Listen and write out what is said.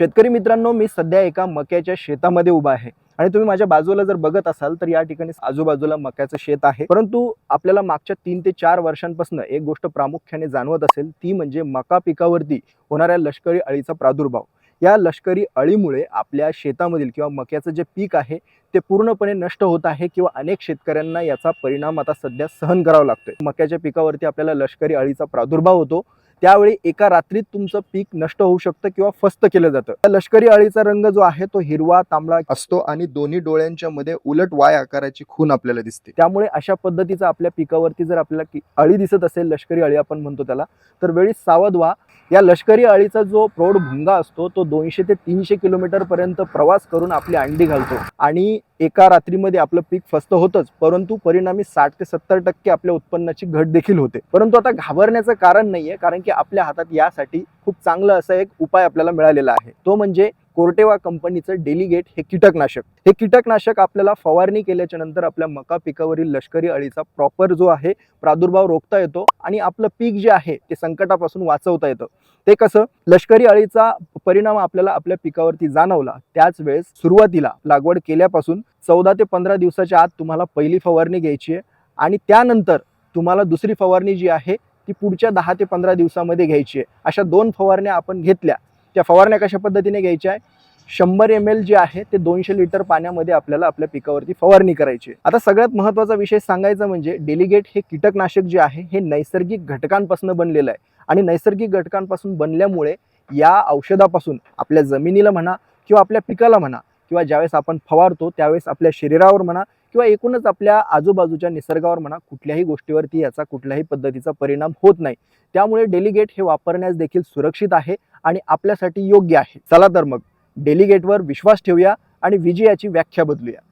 शेतकरी मित्रांनो मी सध्या एका मक्याच्या शेतामध्ये उभा आहे. आणि तुम्ही माझ्या बाजूला जर बघत असाल तर या ठिकाणी आजूबाजूला मक्याचं शेत आहे. परंतु आपल्याला मागच्या तीन ते चार वर्षांपासून एक गोष्ट प्रामुख्याने जाणवत असेल ती म्हणजे मका पिकावरती होणाऱ्या लष्करी अळीचा प्रादुर्भाव. या लष्करी अळीमुळे आपल्या शेतामधील किंवा मक्याचं जे पीक आहे ते पूर्णपणे नष्ट होत आहे किंवा अनेक शेतकऱ्यांना याचा परिणाम आता सध्या सहन करावा लागतोय. मक्याच्या पिकावरती आपल्याला लष्करी अळीचा प्रादुर्भाव होतो. त्यावेळी एका रात्रीत तुमचं पीक नष्ट होऊ शकतं किंवा फस्त केलं जातं. लष्करी अळीचा रंग जो आहे तो हिरवा तांबडा असतो आणि दोन्ही डोळ्यांच्या मध्ये उलट वाय आकाराची खून आपल्याला दिसते. त्यामुळे अशा पद्धतीचा आपल्या पिकावरती जर आपल्याला की- अळी दिसत असेल लष्करी अळी आपण म्हणतो त्याला तर वेळी सावध व्हा. या लष्करी अळीचा जो प्रौढ भुंगा असतो तो दोनशे ते तीनशे किलोमीटर पर्यंत प्रवास करून आपली अंडी घालतो. आणि एका रात्रीमध्ये आपलं पीक फस्त होतच परंतु परिणामी साठ ते सत्तर टक्के आपल्या उत्पन्नाची घट देखील होते. परंतु आता घाबरण्याचं कारण नाहीये कारण की आपल्या हातात यासाठी खूप चांगलं असा एक उपाय आपल्याला मिळालेला आहे. तो म्हणजे कोर्टेवा कंपनीचं डेलिगेट हे कीटकनाशक. हे कीटकनाशक आपल्याला फवारणी केल्याच्यानंतर आपल्या मका पिकावरील लष्करी अळीचा प्रॉपर जो आहे प्रादुर्भाव रोखता येतो आणि आपलं पीक जे आहे ते संकटापासून वाचवता येतं. ते कसं? लष्करी अळीचा परिणाम आपल्याला आपल्या पिकावरती जाणवला त्याच वेळेस सुरुवातीला लागवड केल्यापासून चौदा ते पंधरा दिवसाच्या आत तुम्हाला पहिली फवारणी घ्यायची आहे आणि त्यानंतर तुम्हाला दुसरी फवारणी जी आहे ती पुढच्या दहा ते पंधरा दिवसामध्ये घ्यायची आहे. अशा दोन फवारण्या आपण घेतल्या. त्या फवारण्या कशा पद्धतीने घ्यायच्या आहे? शंभर एम एल जे आहे ते दोनशे लिटर पाण्यामध्ये आपल्याला आपल्या पिकावरती फवारणी करायची आहे. आता सगळ्यात महत्त्वाचा विषय सांगायचा म्हणजे डेलिगेट हे कीटकनाशक जे आहे हे नैसर्गिक घटकांपासून बनलेलं आहे. आणि नैसर्गिक घटकांपासून बनल्यामुळे या औषधापासून आपल्या जमिनीला म्हणा किंवा आपल्या पिकाला म्हणा किंवा ज्यावेळेस आपण फवारतो त्यावेळेस आपल्या शरीरावर म्हणा किंवा एकूणच आपल्या आजूबाजूच्या निसर्गावर म्हणा कुठल्याही गोष्टीवरती याचा कुठल्याही पद्धतीचा परिणाम होत नाही. त्यामुळे डेलिगेट हे वापरण्यास देखील सुरक्षित आहे आणि आपल्यासाठी योग्य आहे. चला तर मग डेलिगेटवर विश्वास ठेवूया आणि विजयाची व्याख्या बदलूया.